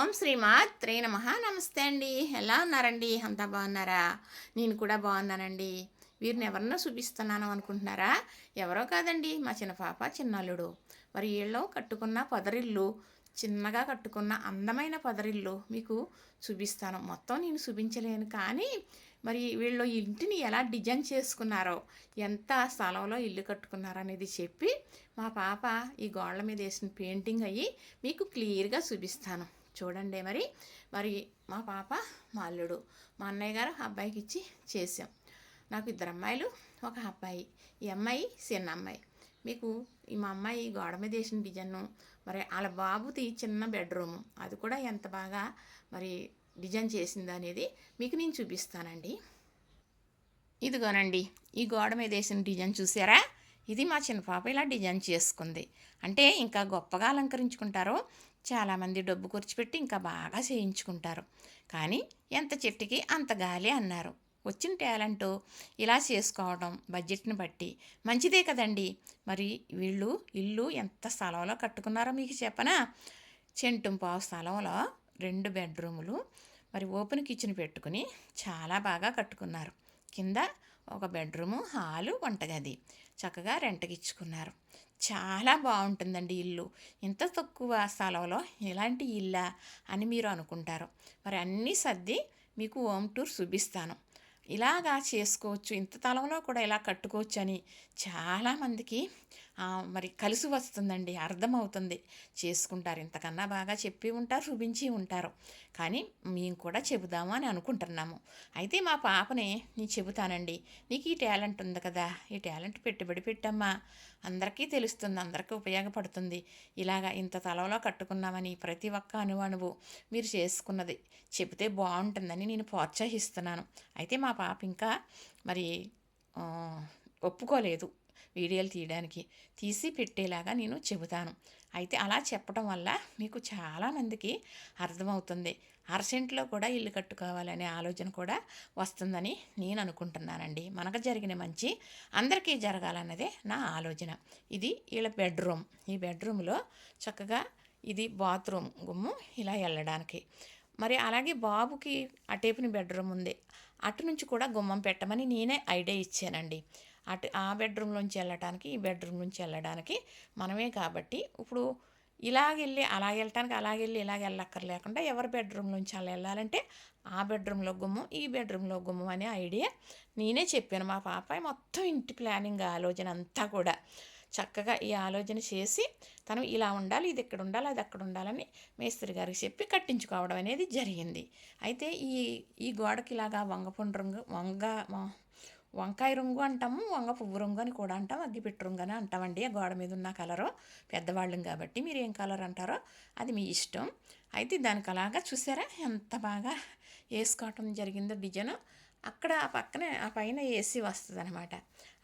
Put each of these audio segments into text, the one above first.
ఓం శ్రీమాత్రే నమ. నమస్తే అండి. ఎలా ఉన్నారండి? అంతా బాగున్నారా? నేను కూడా బాగున్నానండి. వీరిని ఎవరన్నా చూపిస్తున్నాను అనుకుంటున్నారా? ఎవరో కాదండి. మా చిన్న పాప చిన్నల్లుడు. మరి వీళ్ళు కట్టుకున్న పొదరిల్లు చిన్నగా కట్టుకున్న అందమైన పొదరిల్లు మీకు చూపిస్తాను. మొత్తం నేను చూపించలేను. కానీ మరి వీళ్ళు ఇంటిని ఎలా డిజైన్ చేసుకున్నారో ఎంత స్థలంలో ఇల్లు కట్టుకున్నారో అనేది చెప్పి మా పాప ఈ గోడల మీద వేసిన పెయింటింగ్ అయ్యి మీకు క్లియర్గా చూపిస్తాను. చూడండి మరి. మరి మా పాప మా అల్లుడు మా అన్నయ్య గారు అబ్బాయికి ఇచ్చి చేసాం నాకు ఇద్దరు అమ్మాయిలు ఒక అబ్బాయి ఈ అమ్మాయి చిన్న అమ్మాయి. మీకు ఈ మా అమ్మాయి గోడ మీద వేసిన డిజైన్ మరి వాళ్ళ బాబుది చిన్న బెడ్రూమ్. అది కూడా ఎంత బాగా మరి డిజైన్ చేసింది అనేది మీకు నేను చూపిస్తానండి. ఇదిగోనండి ఈ గోడ మీద వేసిన డిజైన్ చూసారా? ఇది మా చిన్న పాప ఇలా డిజైన్ చేసుకుంది. అంటే ఇంకా గొప్పగా అలంకరించుకుంటారో చాలామంది డబ్బు ఖర్చుపెట్టి ఇంకా బాగా చేయించుకుంటారు. కానీ ఎంత చెట్టుకి అంత గాలి అన్నారు. వచ్చిన టాలెంట్ ఇలా చేసుకోవడం బడ్జెట్ని బట్టి. మంచిదే కదండి. మరి వీళ్ళు ఇల్లు ఎంత స్థలంలో కట్టుకున్నారో మీకు చెప్పనా? చెంటుంపావు స్థలంలో రెండు బెడ్రూములు మరి ఓపెన్ కిచెన్ పెట్టుకుని చాలా బాగా కట్టుకున్నారు. కింద ఒక బెడ్రూము హాలు వంటగది. చక్కగా రెంట్కి ఇచ్చుకున్నారు చాలా బాగుంటుందండి ఇల్లు. ఇంత తక్కువ స్థలంలో ఇలాంటి ఇల్లా అని మీరు అనుకుంటారు. మరి అన్నీ సర్ది మీకు హోమ్ టూర్ చూపిస్తాను. ఇలాగా చేసుకోవచ్చు ఇంత తలంలో కూడా ఇలా కట్టుకోవచ్చు అని చాలామందికి మరి కలిసి వస్తుందండి అర్థమవుతుంది. చేసుకుంటారు ఇంతకన్నా బాగా చెప్పి ఉంటారు చూపించి ఉంటారు. కానీ మేము కూడా చెబుదాము అని అనుకుంటున్నాము. అయితే మా పాపని నేను చెబుతానండి. నీకు ఈ టాలెంట్ ఉంది కదా ఈ టాలెంట్ పెట్టుబడి పెట్టమ్మా. అందరికీ తెలుస్తుంది అందరికీ ఉపయోగపడుతుంది. ఇలాగా ఇంత తలలో కట్టుకున్నామని ప్రతి ఒక్క అణువణువు మీరు చేసుకున్నది చెబితే బాగుంటుందని నేను ప్రోత్సహిస్తున్నాను. అయితే మా పాప ఇంకా మరి ఒప్పుకోలేదు. వీడియోలు తీయడానికి తీసి పెట్టేలాగా నేను చెబుతాను. అయితే అలా చెప్పడం వల్ల మీకు చాలామందికి అర్థమవుతుంది. అరసెంట్లో కూడా ఇల్లు కట్టుకోవాలనే ఆలోచన కూడా వస్తుందని నేను అనుకుంటున్నానండి. మనకు జరిగిన మంచి అందరికీ జరగాలన్నదే నా ఆలోచన. ఇది వీళ్ళ బెడ్రూమ్. ఈ బెడ్రూమ్లో చక్కగా ఇది బాత్రూమ్ గుమ్ము ఇలా వెళ్ళడానికి. మరి అలాగే బాబుకి అటేపుని బెడ్రూమ్ ఉంది. అటు నుంచి కూడా గుమ్మం పెట్టమని నేనే ఐడియా ఇచ్చానండి. అటు ఆ బెడ్రూమ్లోంచి వెళ్ళటానికి ఈ బెడ్రూమ్ నుంచి వెళ్ళడానికి మనమే కాబట్టి ఇప్పుడు ఇలాగెళ్ళి అలాగ వెళ్ళటానికి అలాగెళ్ళి ఇలాగ వెళ్ళక్కర్లేకుండా ఎవరి బెడ్రూమ్ నుంచి అలా వెళ్ళాలంటే ఆ బెడ్రూమ్లో గుమ్మం ఈ బెడ్రూమ్లో గుమ్మం అనే ఐడియా నేనే చెప్పాను. మా పాపాయి మొత్తం ఇంటి ప్లానింగ్ ఆలోచన అంతా కూడా చక్కగా ఈ ఆలోచన చేసి తను ఇలా ఉండాలి ఇది ఇక్కడ ఉండాలి అది అక్కడ ఉండాలని మేస్త్రి గారికి చెప్పి కట్టించుకోవడం అనేది జరిగింది. అయితే ఈ ఈ గోడకి ఇలాగా వంగపుండ్రంగా వంగ వంకాయ రంగు అంటాము వంగ పువ్వు రంగు అని కూడా అంటాం అగ్గిపెట్టు రంగు అని అంటామండి. ఆ గోడ మీద ఉన్న కలరు పెద్దవాళ్ళం కాబట్టి మీరు ఏం కలర్ అంటారో అది మీ ఇష్టం. అయితే దానికి అలాగా చూసారా ఎంత బాగా వేసుకోవటం జరిగిందో డిజైన్. అక్కడ ఆ పక్కనే ఆ పైన ఏసీ వస్తుంది అనమాట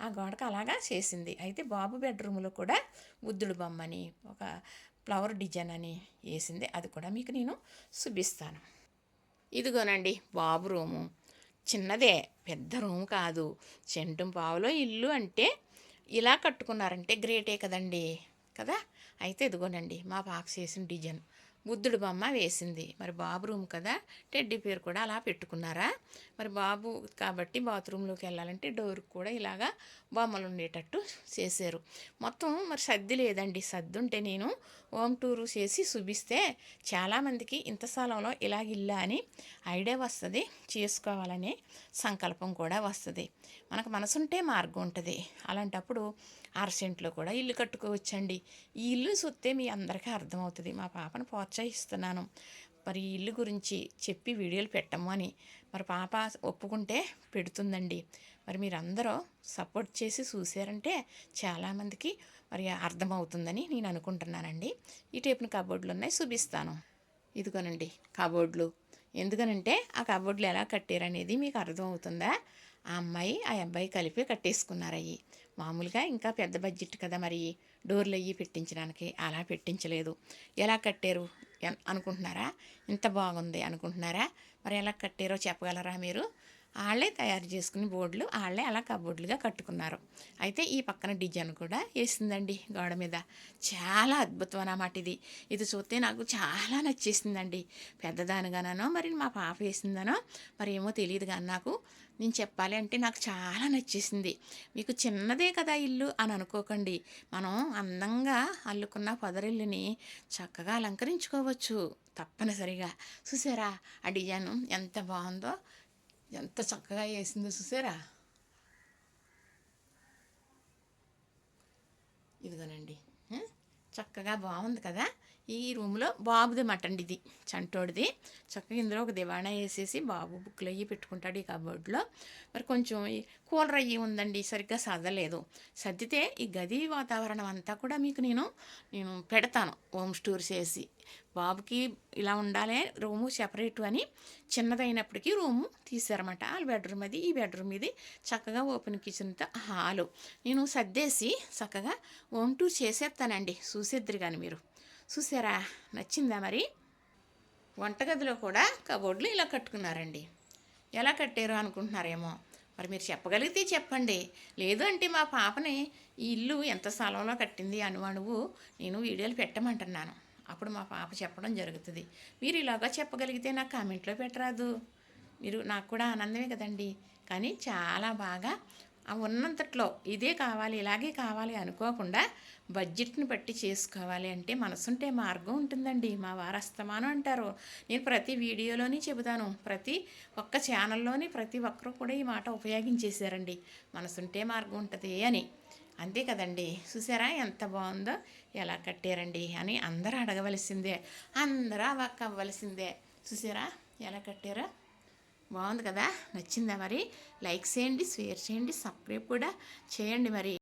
ఆ గోడకు అలాగా చేసింది. అయితే బాబు బెడ్రూమ్లో కూడా బుద్ధుడు బొమ్మని ఒక ఫ్లవర్ డిజైన్ అని వేసింది. అది కూడా మీకు నేను చూపిస్తాను. ఇదిగోనండి బాబు రూము. చిన్నదే పెద్ద రూమ్ కాదు. చెంటు పావులో ఇల్లు అంటే ఇలా కట్టుకున్నారంటే గ్రేటే కదండి. కదా? అయితే ఇదిగోనండి మా పాక చేసిన డిజైన్. బుద్ధుడు బొమ్మ వేసింది. మరి బాబు రూమ్ కదా టెడ్డీ పేరు కూడా అలా పెట్టుకున్నారా? మరి బాబు కాబట్టి బాత్రూంలోకి వెళ్ళాలంటే డోర్కి కూడా ఇలాగా బొమ్మలు ఉండేటట్టు చేశారు. మొత్తం మరి సర్ది లేదండి. సర్ది ఉంటే నేను హోమ్ టూరు చేసి చూపిస్తే చాలామందికి ఇంత స్థలంలో ఇలాగ ఇల్లా అని ఐడియా వస్తుంది. చేసుకోవాలనే సంకల్పం కూడా వస్తుంది. మనకు మనసుంటే మార్గం ఉంటుంది. అలాంటప్పుడు అరసెంట్లో కూడా ఇల్లు కట్టుకోవచ్చండి. ఈ ఇల్లు చూస్తే మీ అందరికీ అర్థమవుతుంది. మా పాపను ప్రోత్సహిస్తున్నాను. మరి ఈ ఇల్లు గురించి చెప్పి వీడియోలు పెట్టము అని. మరి పాప ఒప్పుకుంటే పెడుతుందండి. మరి మీరందరూ సపోర్ట్ చేసి చూసారంటే చాలామందికి మరి అర్థమవుతుందని నేను అనుకుంటున్నానండి. ఈ టైపున కబోర్డులు ఉన్నాయి చూపిస్తాను. ఇదిగోనండి కబోర్డులు. ఎందుకనంటే ఆ కబోర్డులు ఎలా కట్టారనేది మీకు అర్థమవుతుందా? ఆ అమ్మాయి ఆ అబ్బాయి కలిపి కట్టేసుకున్నారు అవి మామూలుగా ఇంకా పెద్ద బడ్జెట్ కదా మరి. డోర్లు అయ్యి పెట్టించడానికి. అలా పెట్టించలేదు. ఎలా కట్టారు? అనుకుంటున్నారా? ఇంత బాగుంది అనుకుంటున్నారా? మరి ఎలా కట్టారో చెప్పగలరా మీరు? వాళ్ళే తయారు చేసుకుని బోర్డులు వాళ్ళే అలా కబోర్డులుగా కట్టుకున్నారు. అయితే ఈ పక్కన డిజైన్ కూడా వేసిందండి గోడ మీద. చాలా అద్భుతం అన్నమాట ఇది. ఇది చూస్తే నాకు చాలా నచ్చేసిందండి. పెద్దదానిగానో మరి మా పాప వేసిందనో మరి ఏమో తెలియదు కానీ నాకు నేను చెప్పాలి అంటే నాకు చాలా నచ్చేసింది. మీకు చిన్నదే కదా ఇల్లు అని అనుకోకండి. మనం అందంగా అల్లుకున్న పొదరిల్లుని చక్కగా అలంకరించుకోవచ్చు తప్పనిసరిగా. చూసారా ఆ డిజైన్ ఎంత బాగుందో? ఎంత చక్కగా వేసిందో చూసారా? ఇదిగోనండి. చక్కగా బాగుంది కదా? ఈ రూమ్లో బాబుది మటండి ఇది చంటోడిది. చక్కగా ఇందులో ఒక దివాణా వేసేసి బాబు బుక్లు అయ్యి పెట్టుకుంటాడు ఈ కబోర్డ్లో. మరి కొంచెం ఈ కూలర్ అయ్యి ఉందండి సరిగ్గా సర్దలేదు సర్దితే ఈ గది వాతావరణం అంతా కూడా మీకు నేను నేను పెడతాను హోమ్ స్టోర్స్ వేసి బాబుకి ఇలా ఉండాలి రూము సెపరేట్ అని చిన్నదైనప్పటికీ రూము తీసారన్నమాట వాళ్ళ బెడ్రూమ్ అది ఈ బెడ్రూమ్ ఇది. చక్కగా ఓపెన్ కిచెన్తో హాలు. నేను సర్దేసి చక్కగా హోమ్ టూర్ చేసేస్తానండి చూసేద్దరు కానీ మీరు. చూసారా? నచ్చిందా మరి? వంటగదిలో కూడా కబోర్డులు ఇలా కట్టుకున్నారండి. ఎలా కట్టారు అనుకుంటున్నారేమో. మరి మీరు చెప్పగలిగితే చెప్పండి. లేదు అంటే మా పాపని ఈ ఇల్లు ఎంత స్థలంలో కట్టింది అనువనువు నేను వీడియోలు పెట్టమంటున్నాను. అప్పుడు మా పాప చెప్పడం జరుగుతుంది. మీరు ఇలాగా చెప్పగలిగితే నాకు కామెంట్లో పెట్టరాదు. మీరు నాకు కూడా ఆనందమే కదండి. కానీ చాలా బాగా ఉన్నంతట్లో ఇదే కావాలి ఇలాగే కావాలి అనుకోకుండా బడ్జెట్ని బట్టి చేసుకోవాలి అంటే మనసుంటే మార్గం ఉంటుందండి. మా వారు అస్తమానం అంటారు. నేను ప్రతి వీడియోలోని చెబుతాను. ప్రతి ఒక్క ఛానల్లోని ప్రతి ఒక్కరు కూడా ఈ మాట ఉపయోగించేశారండి. మనసుంటే మార్గం ఉంటుంది అని. అంతే కదండి. చూసారా ఎంత బాగుందో? ఎలా కట్టారండి అని అందరూ అడగవలసిందే. అందరూ అవాక్ అవ్వవలసిందే. చూసారా? ఎలా కట్టారో? బాగుంది కదా? నచ్చిందా మరి? లైక్ చేయండి షేర్ చేయండి సబ్స్క్రైబ్ కూడా చేయండి మరి.